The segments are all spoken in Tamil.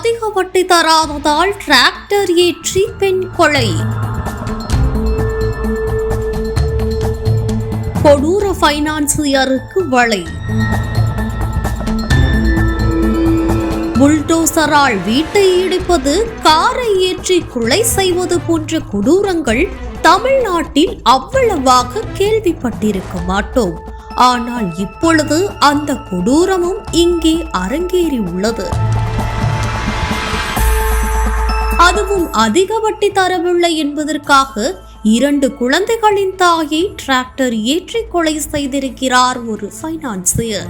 அதிக வட்டி தராததால் டிராக்டர் ஏற்றி பெண் கொலை. கொடூர பைனான்சியருக்கு வலை. புல்டோசரால் வீட்டை இடிப்பது காரை ஏற்றி கொலை செய்வது போன்ற கொடூரங்கள் தமிழ்நாட்டில் அவ்வளவாக கேள்விப்பட்டிருக்க மாட்டோம். ஆனால் இப்பொழுது அந்த கொடூரமும் இங்கே அரங்கேறி உள்ளது. அதுவும் அதிக வட்டி தரவில்லை என்பதற்காக இரண்டு குழந்தைகளின் தாயை டிராக்டர் ஏற்றி கொலை செய்திருக்கிறார் ஒரு பைனான்சியர்.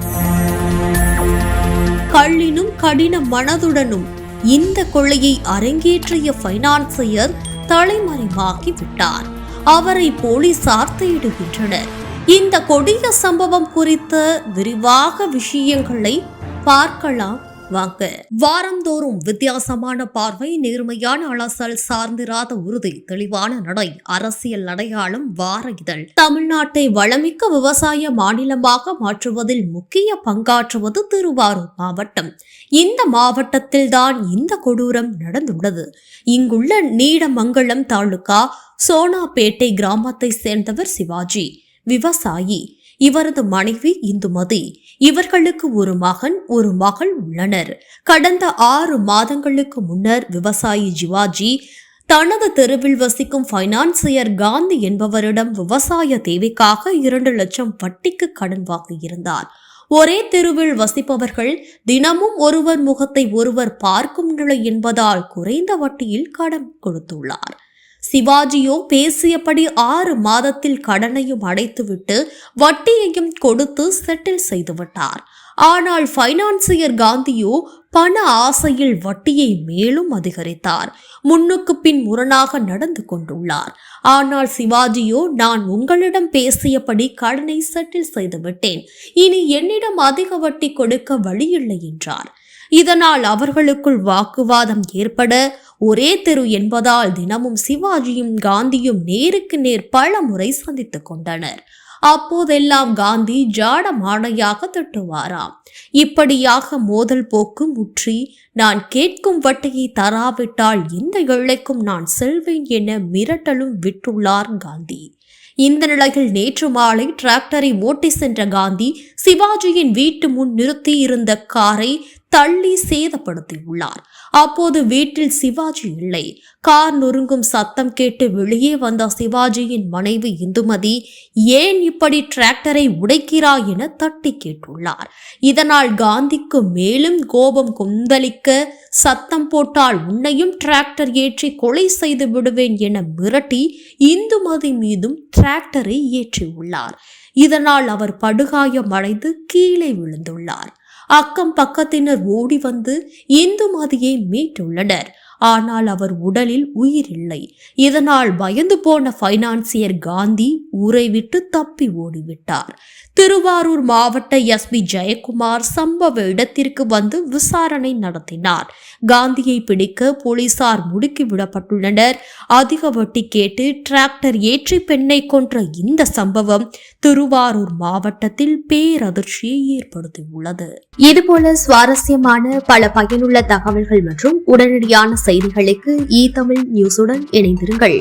கள்ளினும் கடின மனதுடனும் இந்த கொள்ளையை அரங்கேற்றிய பைனான்சியர் தலைமறைவாகி விட்டார். அவரை போலீசார் தேடுகின்றனர். இந்த கொடிய சம்பவம் குறித்த விரிவாக விஷயங்களை பார்க்கலாம். வாங்க. வாரந்தோறும் வித்தியாசமான பார்வை நேர்மையான அலசல் சார்ந்திராத உறுதி தெளிவான நடை அரசியல் அடையாளம் வார இதழ். தமிழ்நாட்டை வளமிக்க விவசாய மாநிலமாக மாற்றுவதில் முக்கிய பங்காற்றுவது திருவாரூர் மாவட்டம். இந்த மாவட்டத்தில் தான் இந்த கொடூரம் நடந்துள்ளது. இங்குள்ள நீடமங்கலம் தாலுகா சோனாபேட்டை கிராமத்தை சேர்ந்தவர் சிவாஜி. விவசாயி. இவரது மனைவி இந்துமதி. இவர்களுக்கு ஒரு மகன் ஒரு மகள் உள்ளனர். கடந்த ஆறு மாதங்களுக்கு முன்னர் விவசாயி ஜிவாஜி தனது தெருவில் வசிக்கும் பைனான்சியர் காந்தி என்பவரிடம் விவசாய தேவைக்காக இரண்டு லட்சம் வட்டிக்கு கடன் வாங்கியிருந்தார். ஒரே தெருவில் வசிப்பவர்கள் தினமும் ஒருவர் முகத்தை ஒருவர் பார்க்கும் நிலை என்பதால் குறைந்த வட்டியில் கடன் கொடுத்துள்ளார். சிவாஜியோ பேசியபடி ஆறு மாதத்தில் கடனையும் அடைத்துவிட்டு வட்டியையும் கொடுத்து செட்டில் செய்துவிட்டார் ஆனால் பைனான்சியர் காந்தியோ பண ஆசையில் வட்டியை மேலும் அதிகரித்தார். முன்னுக்கு பின் முரணாக நடந்து கொண்டுள்ளார். ஆனால் சிவாஜியோ நான் உங்களிடம் பேசியபடி கடனை செட்டில் செய்துவிட்டேன் இனி என்னிடம் அதிக வட்டி கொடுக்க வழியில்லை என்றார். இதனால் அவர்களுக்குள் வாக்குவாதம் ஏற்பட ஒரே தெரு என்பதால் தினமும் சிவாஜியும் காந்தியும் நேருக்கு நேர் பல முறை சந்தித்துக் கொண்டனர். அப்போதெல்லாம் காந்தி ஜாட மாடையாக திட்டுவாராம். இப்படியாக மோதல் போக்கு முற்றி நான் கேட்கும் வட்டியை தராவிட்டால் இந்த எல்லைக்கும் நான் செல்வேன் என மிரட்டலும் விட்டுள்ளார் காந்தி. இந்த நிலையில் நேற்று மாலை டிராக்டரை ஓட்டி சென்ற காந்தி சிவாஜியின் வீட்டு முன் நிறுத்தி இருந்த காரை தள்ளி சேதப்படுத்தியுள்ளார். அப்போது வீட்டில் சிவாஜி இல்லை. கார் நொறுங்கும் சத்தம் கேட்டு வெளியே வந்த சிவாஜியின் மனைவி இந்துமதி ஏன் இப்படி டிராக்டரை உடைக்கிறாய் என தட்டி கேட்டுள்ளார். இதனால் காந்திக்கு மேலும் கோபம் கொந்தளிக்க சத்தம் போட்டால் உன்னையும் டிராக்டர் ஏற்றி கொலை செய்து விடுவேன் என மிரட்டி இந்துமதி மீதும் டிராக்டரை ஏற்றியுள்ளார். இதனால் அவர் படுகாயமடைந்து கீழே விழுந்துள்ளார். அக்கம் பக்கத்தினர் ஓடி வந்து இந்துமதியை மீட்டுள்ளனர். ஆனால் அவர் உடலில் உயிரில்லை. இதனால் பயந்து போன பைனான்சியர் காந்தி ஊரை விட்டு தப்பி ஓடிவிட்டார். திருவாரூர் மாவட்ட எஸ்பி ஜெயக்குமார் சம்பவ இடத்திற்கு வந்து விசாரணை நடத்தினார். காந்தியை பிடிக்க போலீசார் முடுக்கி விடப்பட்டுள்ளனர். அதிக வட்டி கேட்டு டிராக்டர் ஏற்றி பெண்ணை கொன்ற இந்த சம்பவம் திருவாரூர் மாவட்டத்தில் பேரதிர்ச்சியை ஏற்படுத்தியுள்ளது. இதுபோல சுவாரஸ்யமான பல பயனுள்ள தகவல்கள் மற்றும் உடனடியான செய்திகளுக்கு இ தமிழ் நியூஸுடன் இணைந்திருங்கள்.